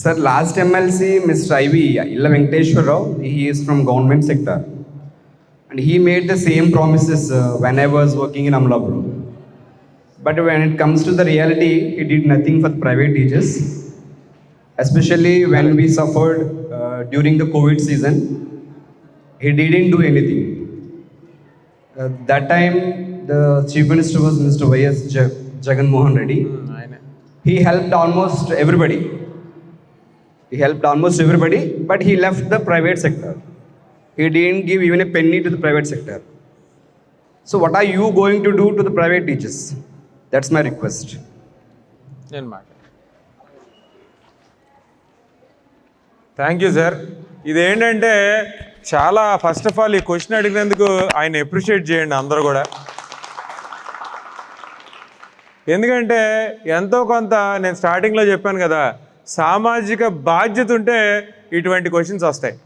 Sir, last MLC, Mr. IV, Illa he is from government sector. And he made the same promises uh, when I was working in Amlapur. But when it comes to the reality, he did nothing for private teachers. Especially when we suffered uh, during the COVID season, he didn't do anything. Uh, that time, the Chief Minister was Mr. Y.S. Jag- Mohan Reddy. Mm, he helped almost everybody. He helped almost everybody, but he left the private sector. He didn't give even a penny to the private sector. So, what are you going to do to the private teachers? That's my request. Thank you sir ఇదేంటంటే చాలా first of all ఈ question అడిగినందుకు ఆయన appreciate చేయండి అందరూ కూడా ఎందుకంటే ఎంతో కొంత నేను స్టార్టింగ్లో చెప్పాను కదా సామాజిక బాధ్యత ఉంటే ఇటువంటి క్వశ్చన్స్ వస్తాయి.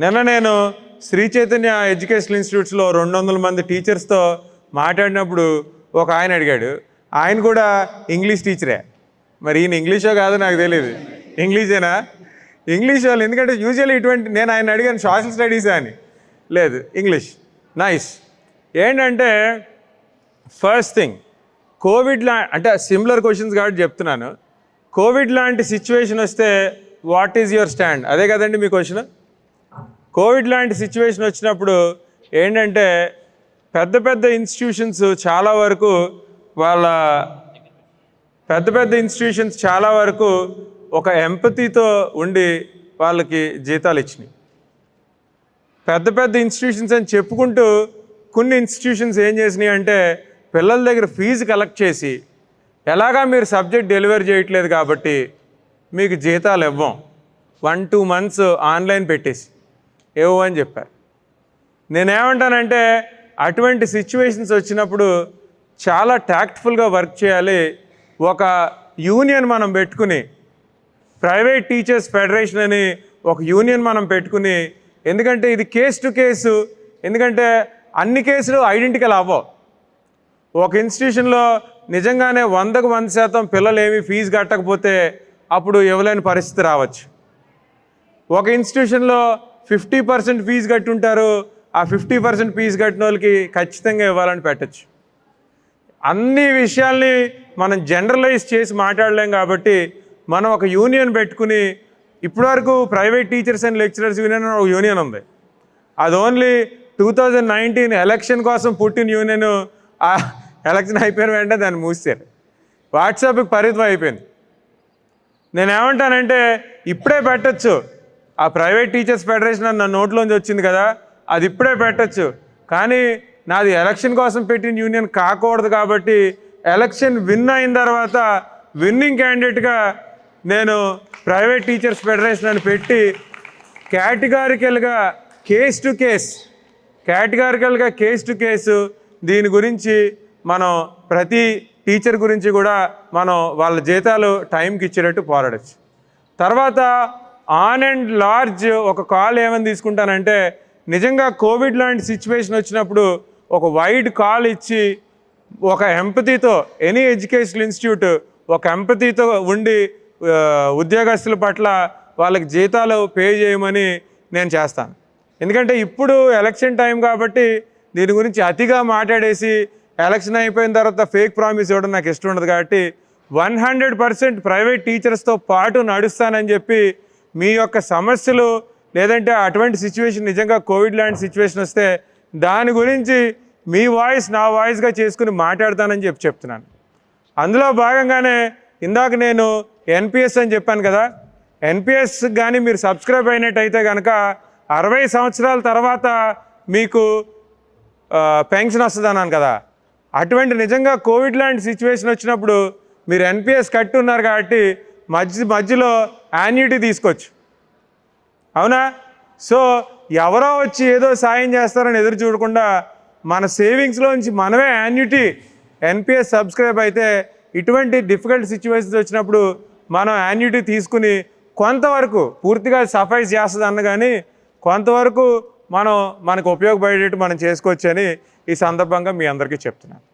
నిన్న నేను శ్రీ చైతన్య ఎడ్యుకేషనల్ ఇన్స్టిట్యూట్స్లో రెండు వందల మంది టీచర్స్తో మాట్లాడినప్పుడు ఒక ఆయన అడిగాడు. ఆయన కూడా ఇంగ్లీష్ టీచరే. మరి ఈయన ఇంగ్లీషో కాదో నాకు తెలియదు ఇంగ్లీషేనా? ఇంగ్లీష్ వాళ్ళు ఎందుకంటే యూజువల్లీ ఇటువంటి నేను ఆయన అడిగాను సోషల్ స్టడీస్ అని. లేదు ఇంగ్లీష్. నైస్ ఏంటంటే ఫస్ట్ థింగ్ కోవిడ్లా అంటే సిమిలర్ క్వశ్చన్స్ కాబట్టి చెప్తున్నాను. కోవిడ్ లాంటి సిచ్యువేషన్ వస్తే వాట్ ఈజ్ యువర్ స్టాండ్ అదే కదండి మీ క్వశ్చన్ కోవిడ్ లాంటి సిచ్యువేషన్ వచ్చినప్పుడు ఏంటంటే పెద్ద పెద్ద ఇన్స్టిట్యూషన్స్ చాలా వరకు వాళ్ళ పెద్ద పెద్ద ఇన్స్టిట్యూషన్స్ చాలా వరకు ఒక ఎంపతితో ఉండి వాళ్ళకి జీతాలు ఇచ్చినాయి. పెద్ద పెద్ద ఇన్స్టిట్యూషన్స్ అని చెప్పుకుంటూ కొన్ని ఇన్స్టిట్యూషన్స్ ఏం చేసినాయి అంటే పిల్లల దగ్గర ఫీజు కలెక్ట్ చేసి ఎలాగా మీరు సబ్జెక్ట్ డెలివరీ చేయట్లేదు కాబట్టి మీకు జీతాలు ఇవ్వం. వన్ టూ మంత్స్ ఆన్లైన్ పెట్టేసి ఏవో అని చెప్పారు. నేనేమంటానంటే అటువంటి సిచ్యువేషన్స్ వచ్చినప్పుడు చాలా ట్యాక్ట్ఫుల్గా వర్క్ చేయాలి. ఒక యూనియన్ మనం పెట్టుకుని ప్రైవేట్ టీచర్స్ ఫెడరేషన్ అని ఒక యూనియన్ మనం పెట్టుకుని ఎందుకంటే ఇది కేసు టు కేసు ఎందుకంటే అన్ని కేసులు ఐడెంటికల్ అవ్వవు. ఒక ఇన్స్టిట్యూషన్లో నిజంగానే వందకు వంద శాతం పిల్లలు ఏమి ఫీజు కట్టకపోతే అప్పుడు ఇవ్వలేని పరిస్థితి రావచ్చు. ఒక ఇన్స్టిట్యూషన్లో ఫిఫ్టీ పర్సెంట్ ఫీజు కట్టుంటారు ఆ ఫిఫ్టీ పర్సెంట్ ఫీజు కట్టిన వాళ్ళకి ఖచ్చితంగా ఇవ్వాలని పెట్టచ్చు. అన్ని విషయాల్ని మనం జనరలైజ్ చేసి మాట్లాడలేం కాబట్టి మనం ఒక యూనియన్ పెట్టుకుని ఇప్పటివరకు private teachers and lecturers union అని ఒక యూనియన్ ఉంది. అది only two thousand nineteen election కోసం పుట్టిన యూనియన్ ఎలక్షన్ అయిపోయిన వెంటనే దాన్ని మూసారు వాట్సాప్కి పరిమితం అయిపోయింది. నేను ఏమంటానంటే ఇప్పుడే పెట్టచ్చు. ఆ ప్రైవేట్ టీచర్స్ ఫెడరేషన్ అన్న నోట్లోంచి వచ్చింది కదా అది ఇప్పుడే పెట్టచ్చు. కానీ నాది ఎలక్షన్ కోసం పెట్టిన యూనియన్ కాకూడదు కాబట్టి ఎలక్షన్ విన్ అయిన తర్వాత విన్నింగ్ క్యాండిడేట్గా నేను ప్రైవేట్ టీచర్స్ ఫెడరేషన్ అని పెట్టి కేటగారికల్గా కేస్ టు కేస్ కేటగారికల్గా కేస్ టు కేసు దీని గురించి మనం ప్రతి టీచర్ గురించి కూడా మనం వాళ్ళ జీతాలు టైంకి ఇచ్చేటట్టు పోరాడచ్చు. తర్వాత ఆన్ అండ్ లార్జ్ ఒక కాల్ ఏమని తీసుకుంటానంటే నిజంగా కోవిడ్ లాంటి సిచ్యువేషన్ వచ్చినప్పుడు ఒక వైడ్ కాల్ ఇచ్చి ఒక ఎంపతితో ఎనీ ఎడ్యుకేషనల్ ఇన్స్టిట్యూట్ ఒక ఎంపతితో ఉండి ఉద్యోగస్తుల పట్ల వాళ్ళకి జీతాలు పే చేయమని నేను చేస్తాను. ఎందుకంటే ఇప్పుడు ఎలక్షన్ టైం కాబట్టి దీని గురించి అతిగా మాట్లాడేసి ఎలక్షన్ అయిపోయిన తర్వాత ఫేక్ ప్రామిస్ ఇవ్వడం నాకు ఇష్టం ఉండదు కాబట్టి వన్ హండ్రెడ్ పర్సెంట్ ప్రైవేట్ టీచర్స్తో పాటు నడుస్తానని చెప్పి మీ యొక్క సమస్యలు లేదంటే అటువంటి సిచ్యువేషన్ నిజంగా కోవిడ్ లాంటి సిచ్యువేషన్ వస్తే దాని గురించి మీ వాయిస్ నా వాయిస్గా చేసుకుని మాట్లాడతానని చెప్పి చెప్తున్నాను. అందులో భాగంగానే ఇందాక నేను ఎన్పిఎస్ అని చెప్పాను కదా ఎన్పిఎస్ కానీ మీరు సబ్స్క్రైబ్ అయినట్టయితే కనుక అరవై సంవత్సరాల తర్వాత మీకు పెన్షన్ వస్తుంది అన్నాను కదా అటువంటి నిజంగా కోవిడ్ లాంటి సిచ్యువేషన్ వచ్చినప్పుడు మీరు ఎన్పిఎస్ కట్టి ఉన్నారు కాబట్టి మధ్య మధ్యలో యాన్యుటీ తీసుకోవచ్చు. అవునా? సో ఎవరో వచ్చి ఏదో సాయం చేస్తారని ఎదురు చూడకుండా మన సేవింగ్స్లోంచి మనమే యాన్యుటీ ఎన్పిఎస్ సబ్స్క్రైబ్ అయితే ఇటువంటి డిఫికల్ట్ సిచ్యువేషన్స్ వచ్చినప్పుడు మనం యాన్యుటీ తీసుకుని కొంతవరకు పూర్తిగా సఫైజ్ చేస్తుంది అన్న కానీ కొంతవరకు మనం మనకు ఉపయోగపడేటట్టు మనం చేసుకోవచ్చని ఈ సందర్భంగా మీ అందరికీ చెప్తున్నాను.